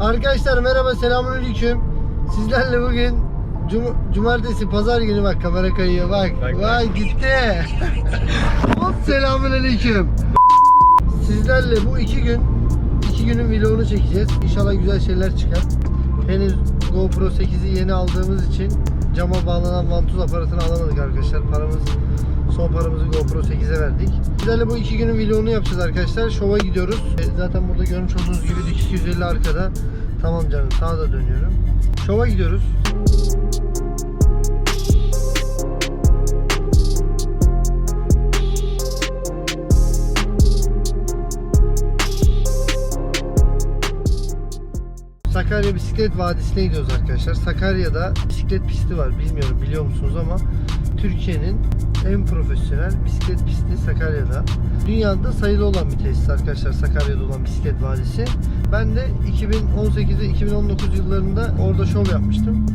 Arkadaşlar merhaba selamünaleyküm. Sizlerle bugün cum- cumartesi pazar günü bak kamera kayıyor bak. Bak, bak. Vay gitti. Hop selamünaleyküm. Sizlerle bu iki gün iki günün vlogunu çekeceğiz. İnşallah güzel şeyler çıkar. Henüz GoPro 8'i yeni aldığımız için cama bağlanan vantuz aparatını alamadık arkadaşlar. Paramız son paramızı GoPro 8'e verdik. Sizlerle bu iki günün vlogunu yapacağız arkadaşlar. Şova gidiyoruz. E, Zaten burada görmüş olduğunuz gibi dikiz 250 arkada. Tamam canım sağa da dönüyorum. Şova gidiyoruz. Sakarya Bisiklet Vadisi'ne gidiyoruz arkadaşlar. Sakarya'da bisiklet pisti var. Bilmiyorum biliyor musunuz ama Türkiye'nin en profesyonel bisiklet pisti Sakarya'da. Dünyada sayılı olan bir tesis arkadaşlar Sakarya'da olan bisiklet vadisi. Ben de 2018 ve 2019 yıllarında orada şov yapmıştım.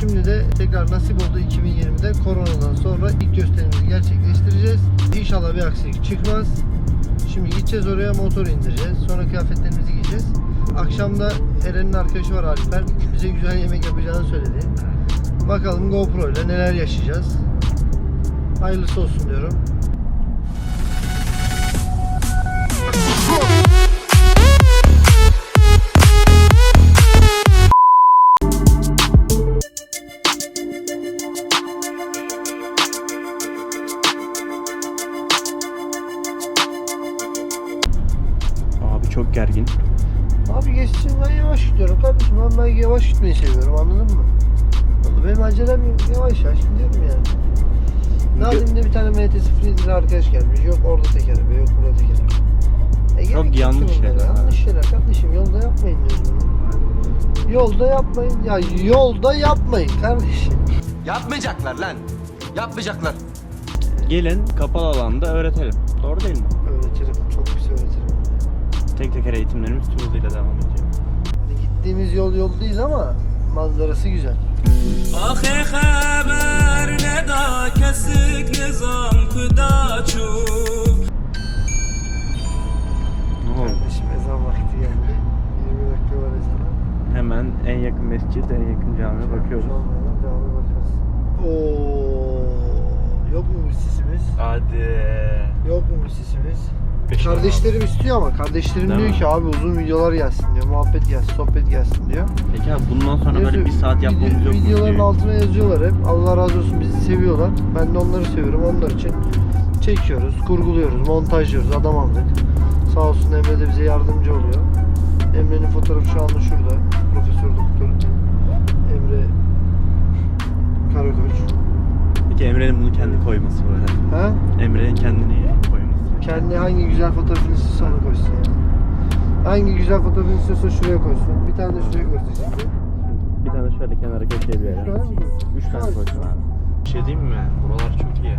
Şimdi de tekrar nasip oldu 2020'de koronadan sonra ilk gösterimizi gerçekleştireceğiz. İnşallah bir aksilik çıkmaz. Şimdi gideceğiz oraya motor indireceğiz. Sonra kıyafetlerimizi giyeceğiz. Akşamda Eren'in arkadaşı var Alper. Bize güzel yemek yapacağını söyledi. Bakalım GoPro ile neler yaşayacağız. Hayırlısı olsun diyorum. Abi çok gergin. Abi geçsin ben yavaş gidiyorum kardeşim. Ben, ben yavaş gitmeyi seviyorum anladın mı? Vallahi Benim acelem. Yavaş yavaş gidiyorum yani. Nazim'de bir tane MT-07 arkadaş gelmiş. Yok orada tekerleme, yok burada tekerleme. E, yok yanlış şeyler. Yanlış şeyler kardeşim. Yolda yapmayın diyorum. Yolda yapmayın. Ya yolda yapmayın kardeşim. Yapmayacaklar lan. Yapmayacaklar. Gelin kapalı alanda öğretelim. Doğru değil mi? Öğretirim. Çok güzel öğretirim. Tek teker eğitimlerimiz tüm hızıyla devam ediyor. Hani gittiğimiz yol yol değil ama manzarası güzel. آخه خبر ندا کسک نظام کدا چوب Ne oldu? Kardeşim ezan vakti geldi. 20 dakika var ezana. Hemen en yakın mescid, en yakın camiye bakıyoruz. Olmayalım, devamlı bakarız. Oo, yok mu bir sisimiz? Hadi. Yok mu bir sisimiz? Beş Kardeşlerim istiyor ama kardeşlerim Değil diyor mi? ki abi uzun videolar gelsin diyor. Muhabbet gelsin, sohbet gelsin diyor. Peki abi bundan sonra böyle Yazıyor- bir saat yapmamız video- yok mu? Videoların diyor. altına yazıyorlar hep. Allah razı olsun bizi seviyorlar. Ben de onları seviyorum. Onlar için çekiyoruz, kurguluyoruz, montajlıyoruz. Adam aldık. Sağ olsun Emre de bize yardımcı oluyor. Emre'nin fotoğrafı şu anda şurada. Profesör Doktor Emre Karakoç. Peki Emre'nin bunu kendi koyması böyle. Ha? Emre'nin kendini. Kendi hangi güzel fotoğrafını istiyorsa onu koysun yani. Hangi güzel fotoğrafını istiyorsa şuraya koysun. Bir tane de şuraya koysun şimdi. Bir tane şöyle kenara köşeye bir yere. Şuraya mı koysun? Üç tane Koy. koysun abi. Bir şey diyeyim mi? Buralar çok iyi.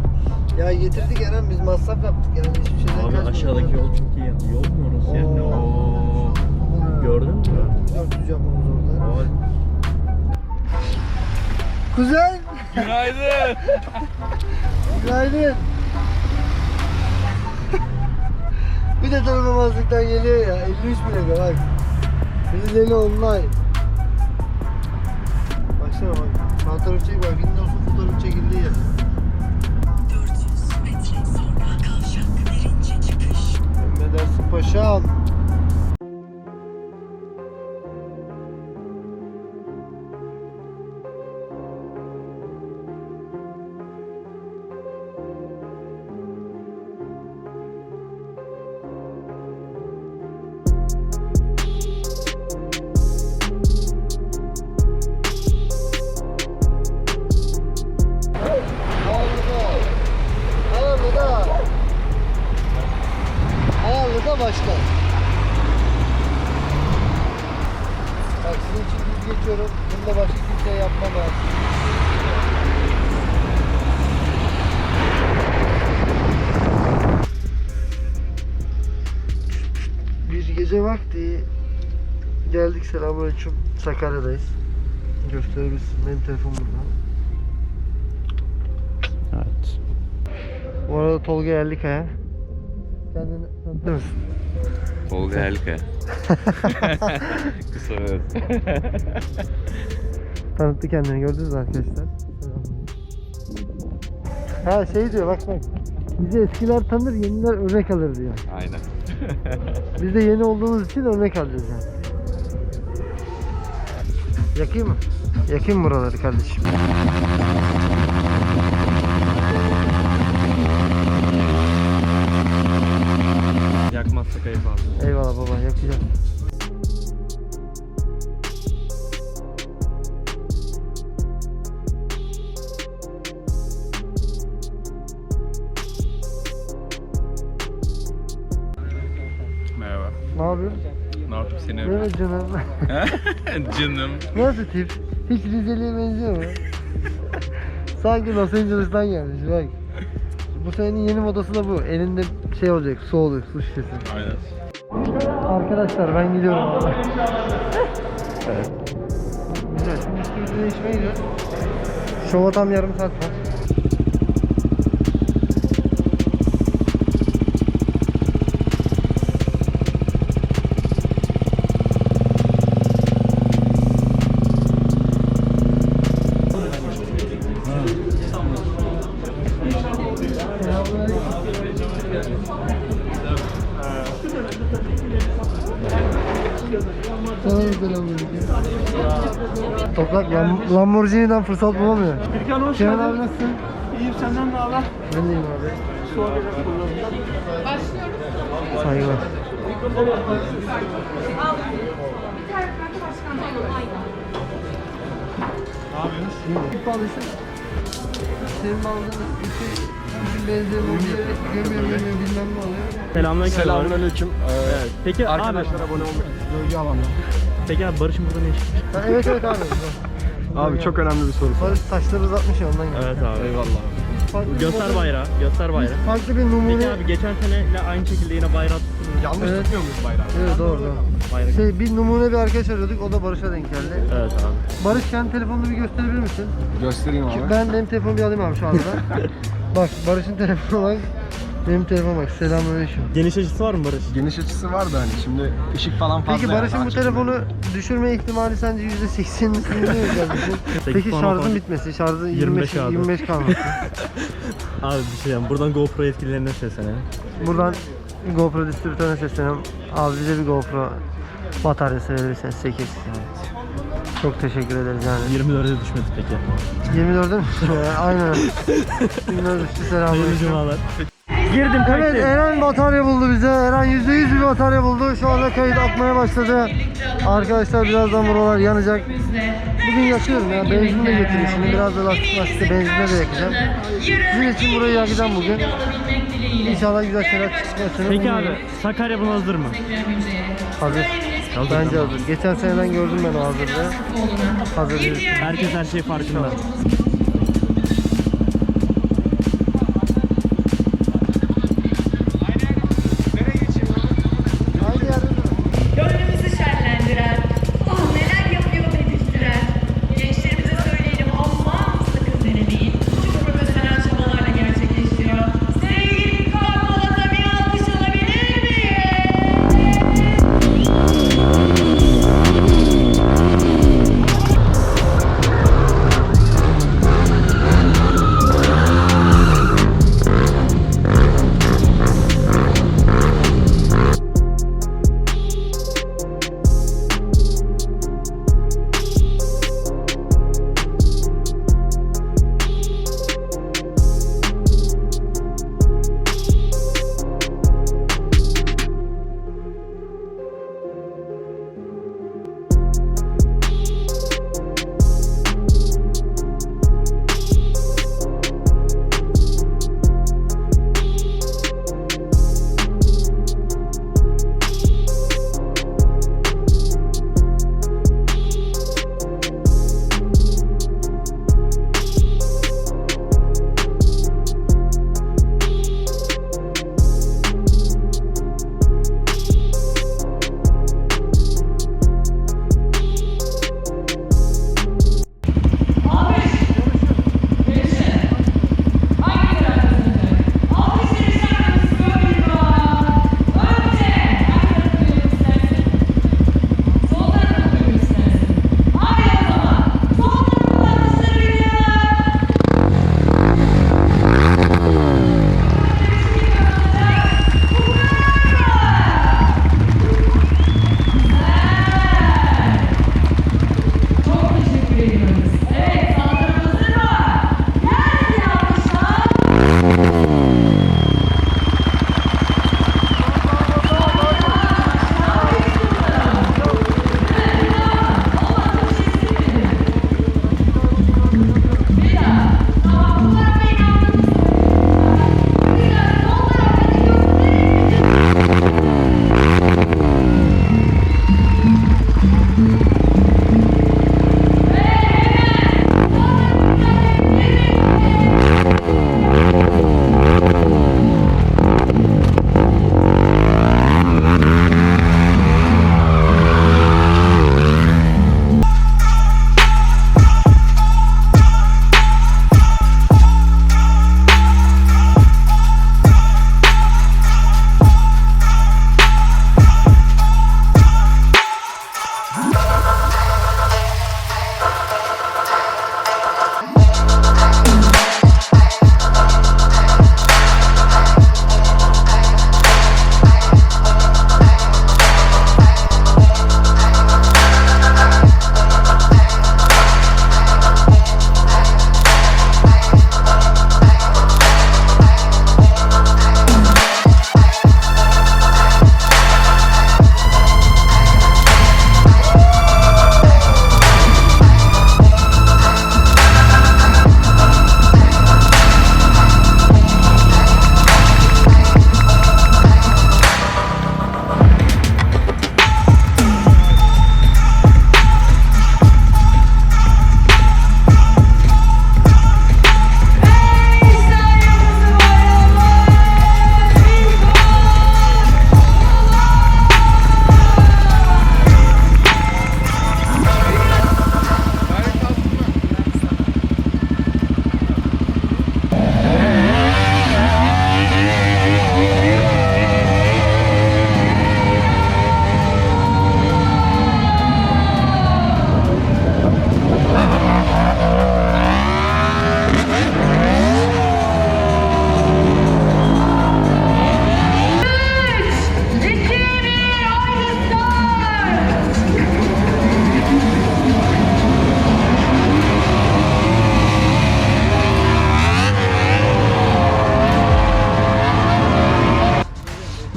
Ya getirdik Eren biz masraf yaptık yani hiçbir şeyden Abi kaçmadık. aşağıdaki yol çok iyi. Yol mu orası yani? Oo. Oo. Gördün mü? 400 yapmamız orada. Oo. Kuzen! Günaydın. Günaydın. Bir de tanımamazlıktan geliyor ya. 53 bile bak. Birileri online. Baksana bak. Tarafı çek bak. Windows'un fotoğrafı çekildiği yer. 400 metre sonra kavşak birinci çıkış. Emredersin paşam. Gece vakti geldik selamünaleyküm Sakarya'dayız. Gösterebilirsin benim telefon burada. Evet. Bu arada Tolga Yerlikaya. Kendini tanıtır mısın? Tolga Elka. Kısa evet. Tanıttı kendini gördünüz mü arkadaşlar? Ha şey diyor bak bak. Bizi eskiler tanır, yeniler örnek alır diyor. Aynen. Biz de yeni olduğumuz için örnek alacağız yani. Yakayım mı? Yakayım buraları kardeşim? Yakmazsak ayıp abi. Eyvallah baba yakacağım. Böyle canım. Canım. Nasıl tip? Hiç Rizeli'ye benziyor mu? Sanki Los Angeles'tan gelmiş bak. Bu senenin yeni modası da bu. Elinde şey olacak, su olacak, su şişesi. Aynen. Arkadaşlar ben gidiyorum. evet. Güzel. Şimdi üstümüzü değişmeye gidiyoruz. Şova tam yarım saat var. Toprak Lam- Lamborghini'den fırsat bulamıyor. Gürkan hoş Kenan geldin. abi nasılsın? İyiyim senden ne haber? Ben deyim abi. Su alacak kullanımda. Saygılar. Ne yapıyorsunuz? İyi. Alışın. Senin aldığın iki, iki benzerin oluyor. Gömüyor gömüyor bilmem ne oluyor. Selamünaleyküm. Selamünaleyküm. Evet. Peki abi, Arkadaşlar abone olmayı. Bölge alanlar. Peki abi Barış'ın burada ne işi? Ha, evet evet abi. Abi çok önemli bir soru. Barış taşları uzatmış ya ondan geldi. Evet abi. Eyvallah. Farklı bir Göster bayrağı, göster bayrağı. Farklı bir numune. Peki abi geçen seneyle aynı şekilde yine bayrağı tuttunuz. Yanlış Evet. tutmuyor muyuz bayrağı? Evet doğru doğru. Bayrak. Şey bir numune bir arkadaş arıyorduk o da Barış'a denk geldi. Evet abi. Barış kendi telefonunu bir gösterebilir misin? Göstereyim abi. Ben benim telefonu bir alayım abi şu anda. bak Barış'ın telefonu bak. Benim telefon bak. Selamünaleyküm. Geniş açısı var mı Barış? Geniş açısı var da hani şimdi ışık falan fazla. Peki yani, Barış'ın bu açık telefonu böyle. düşürme ihtimali sence %80'in üstünde mi? Peki şarjın falan. bitmesi, şarjı 25 25 kaldı. 25 kalması. Abi bir şey diyeyim. Buradan GoPro yetkililerine seslene. Buradan GoPro distribütörüne sesleniyorum. Abi bize bir GoPro bataryası verirseniz 8. Çok teşekkür ederiz yani. 24'e düşmedi peki. 24'e mi? Aynen. 24 üstü Hayırlı selamünaleyküm. cumalar. Girdim Evet Eren batarya buldu bize. Eren %100 bir batarya buldu. Şu anda kayıt atmaya başladı. Arkadaşlar birazdan buralar yanacak. Bugün yakıyorum ya. Benzin de getirdim şimdi. Biraz da lastik lastik benzinde de yakacağım. Sizin için burayı yakacağım bugün. İnşallah güzel şeyler çıkmasını Peki abi Sakarya buna hazır mı? Hazır. Bence hazır. Geçen seneden gördüm ben o hazırlığı. Hazır. Herkes her şey farkında.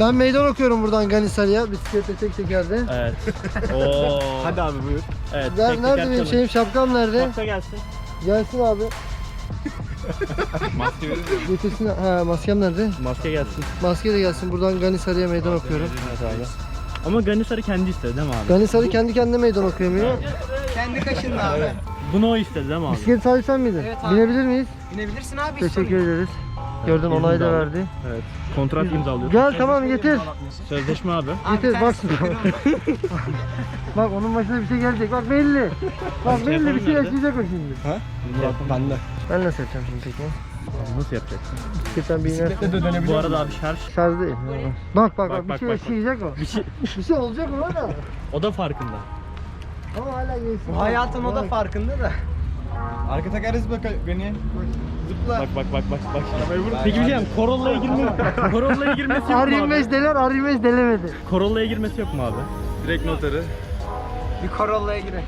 Ben meydan okuyorum buradan Ganisarı'ya bisikletle tek tekerde. Evet. Oo. Hadi abi buyur. Evet. Ben, tek nerede teker benim şeyim şapkam nerede? Şapka gelsin. Gelsin abi. Maske verir? Getirsin. Ha maskem nerede? Maske gelsin. Maske de gelsin. Buradan Ganisarı'ya meydan okuyorum. Evet abi. Ama Ganisar'ı kendi istedi değil mi abi? Ganisarı kendi kendine meydan okuyor mu? Kendi kaşındı abi. Bunu o istedi değil mi abi? Bisiklet sahibi sen miydin? Evet abi. Binebilir miyiz? Binebilirsin abi. Teşekkür ederiz. Gördün izin onay de da aldım. verdi. Evet. Kontrat imzalıyor. Gel tamam getir. Sözleşme abi. Getir bak. bak onun başına bir şey gelecek. Bak belli. Bak belli bir şey yaşayacak o şimdi. Ben de. Ben nasıl yapacağım şimdi peki? Nasıl yapacaksın? Bisikletten bir inersin. Bu arada abi şarj. Şarj değil. Bak bak bak, Bak, bir bak, şey bak, bak. yaşayacak o. Bir şey, Bir şey olacak ona da. o da farkında. Ama hala geçsin. Bu hayatın o da farkında da. Arka takarız bak beni. Zıpla. Bak bak bak bak bak. Peki bir şey diyeyim, Corolla'ya girme. Corolla'ya girmesi yok mu abi? R25 deler, R25 delemedi. Corolla'ya girmesi yok mu abi? Direkt notarı. Bir Corolla'ya girelim.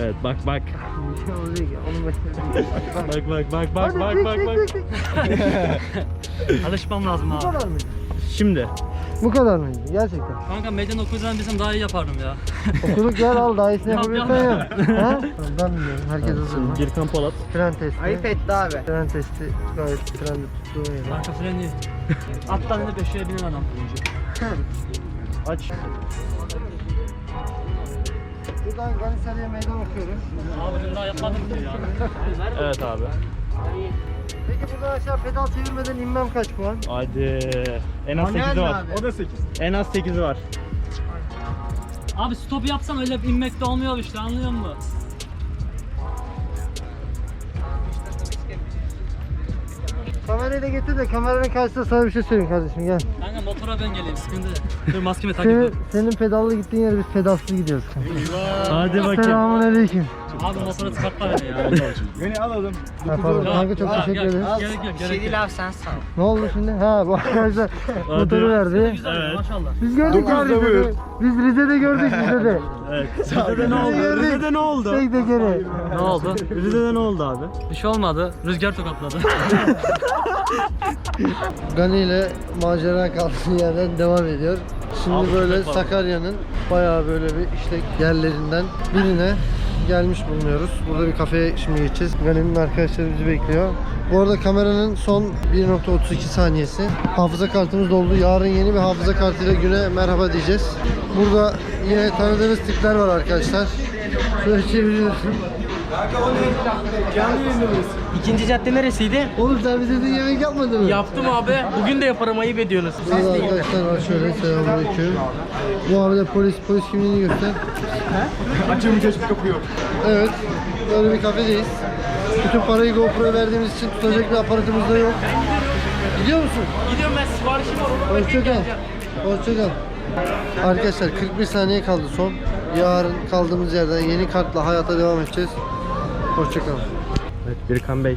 Evet bak bak. Onun başına Bak bak bak bak Hadi bak bak bak. Alışmam lazım Bu kadar mıydı? Şimdi. Bu kadar mıydı? Gerçekten. Kanka meydan okuyacağım bizim daha iyi yapardım ya. Okuluk yer al daha iyisini Yap, yapabilirsen yap. ha? Ben bilmiyorum. Herkes hazır mı? Girkan Polat. Fren testi. Ayıp etti abi. Fren testi gayet frende tuttuğu yer. Kanka freni. Attan da beşiğe binen adam. Aç. Buradan Ganisarı'ya meydan okuyoruz. Abi daha yapmadım ki ya. Evet abi. Peki buradan aşağı pedal çevirmeden inmem kaç puan? Hadi. En az 8'i var. abi? O da 8. En az 8'i var. Abi stop yapsan öyle inmek de olmuyor işte anlıyor musun? Kamerayı da getir de kameranın karşısında sana bir şey söyleyeyim kardeşim gel. Kanka motora ben geleyim sıkıntı. Dur maskemi takip Senin, et. senin pedallı gittiğin yere biz pedalsız gidiyoruz. Hadi bakayım. Selamun aleyküm. Abi motora çıkartma beni ya. Beni alalım. Ha, pardon. Kanka çok teşekkür gel, ederiz. Gerek yok şey gerek yok. değil abi sen sağ ol. Ne oldu şimdi? Ha bu arkadaşlar motoru verdi. Evet. maşallah. Biz gördük. Rize'de. Biz Rize'de gördük Rize'de. Evet. Rize'de ne oldu? Rize'de ne oldu? Tek tekeri. Ne oldu? Rize'de ne oldu abi? Bir şey olmadı. Rüzgar tokatladı. Gani ile macera kaldığı yerden devam ediyor. Şimdi Abi, böyle. Sakarya'nın bayağı böyle bir işlek yerlerinden birine gelmiş bulunuyoruz. Burada bir kafeye şimdi geçeceğiz. Gani'nin arkadaşları bizi bekliyor. Bu arada kameranın son 1.32 saniyesi. Hafıza kartımız doldu. Yarın yeni bir hafıza kartıyla güne merhaba diyeceğiz. Burada yine tanıdığınız tipler var arkadaşlar. Şöyle çeviriyorum. İkinci cadde neresiydi? Oğlum sen bize de yemek yapmadın mı? Yaptım abi. Bugün de yaparım ayıp ediyorsunuz. Burada arkadaşlar var şöyle selamünaleyküm. Bu abi de polis, polis kimliğini göster. Açım geçip kapıyor. Evet, böyle bir kafedeyiz. Bütün parayı GoPro'ya verdiğimiz için tutacak bir aparatımız da yok. Gidiyor musun? Gidiyorum ben siparişim var onu Hoşça kal. Hoşça kal. Arkadaşlar 41 saniye kaldı son. Yarın kaldığımız yerden yeni kartla hayata devam edeceğiz. Hoşça kalın. Evet Birkan Bey.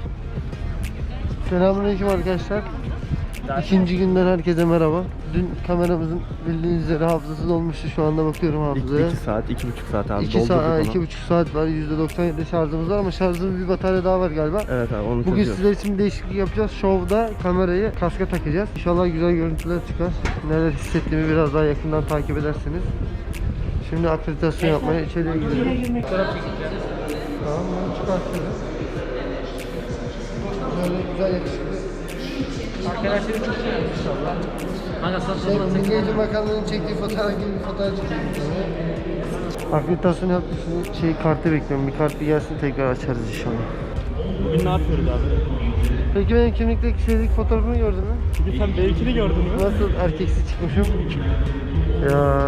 Selamünaleyküm arkadaşlar. İkinci günden herkese merhaba. Dün kameramızın bildiğiniz üzere hafızası dolmuştu. Şu anda bakıyorum hafızaya. 2 saat, 2,5 saat abi. 2 Doldurduk saat, iki buçuk saat var. %97 şarjımız var ama şarjımız bir batarya daha var galiba. Evet abi onu Bugün sizler için bir değişiklik yapacağız. Şovda kamerayı kaska takacağız. İnşallah güzel görüntüler çıkar. Neler hissettiğimi biraz daha yakından takip edersiniz. Şimdi akreditasyon yapmaya içeriye gidelim. Tamam, bunu çıkartıyoruz. Böyle güzel yakışıklı. Arkadaşları çok şey inşallah. Kanka sen Şey, sonra Milli Eğitim Bakanlığı'nın çektiği fotoğraf gibi bir fotoğraf çekeyim. Akreditasyon yaptık şimdi şey kartı bekliyorum. Bir kart bir gelsin tekrar açarız inşallah. Bugün ne yapıyoruz abi? Peki benim kimlikteki şeylik fotoğrafımı gördün mü? Bugün sen belkini gördün mü? Nasıl erkeksi çıkmışım? Ya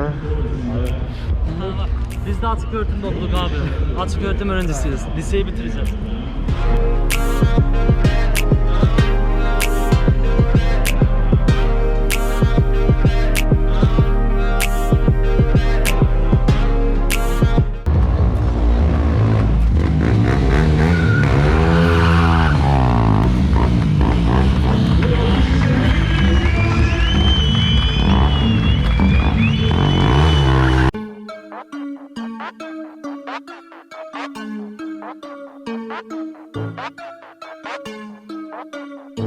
Biz de açık öğretimde okuduk abi. Açık öğretim öğrencisiyiz. Liseyi bitireceğiz. あっ!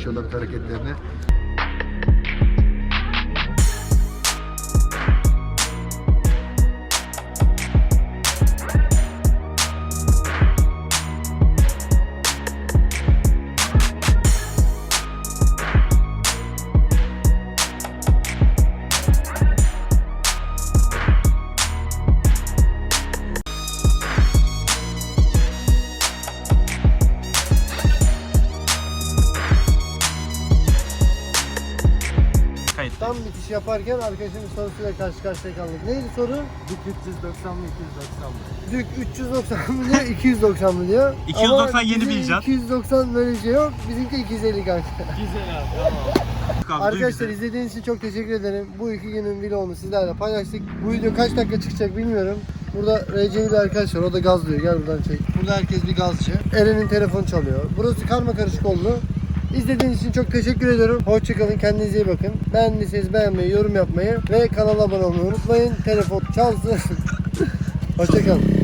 Yani gelmiş olan hareketlerini. Bitiş yaparken arkadaşımın sorusuyla karşı karşıya kaldık. Neydi soru? Dük 390 mı 290 mı? Dük 390 mı diyor, 290 mı diyor. 290 Ama yeni bizim bileceğim. 290 böyle bir şey yok. Bizimki 250 kanka. Güzel abi tamam. Arkadaşlar izlediğiniz için çok teşekkür ederim. Bu iki günün vlogunu sizlerle paylaştık. Bu video kaç dakika çıkacak bilmiyorum. Burada RC'li bir arkadaş var. O da gazlıyor. Gel buradan çek. Burada herkes bir gazcı. Eren'in telefonu çalıyor. Burası karma karışık oldu. İzlediğiniz için çok teşekkür ediyorum. Hoşçakalın. Kendinize iyi bakın. Beğendiyseniz beğenmeyi, yorum yapmayı ve kanala abone olmayı unutmayın. Telefon çalsın. Hoşçakalın.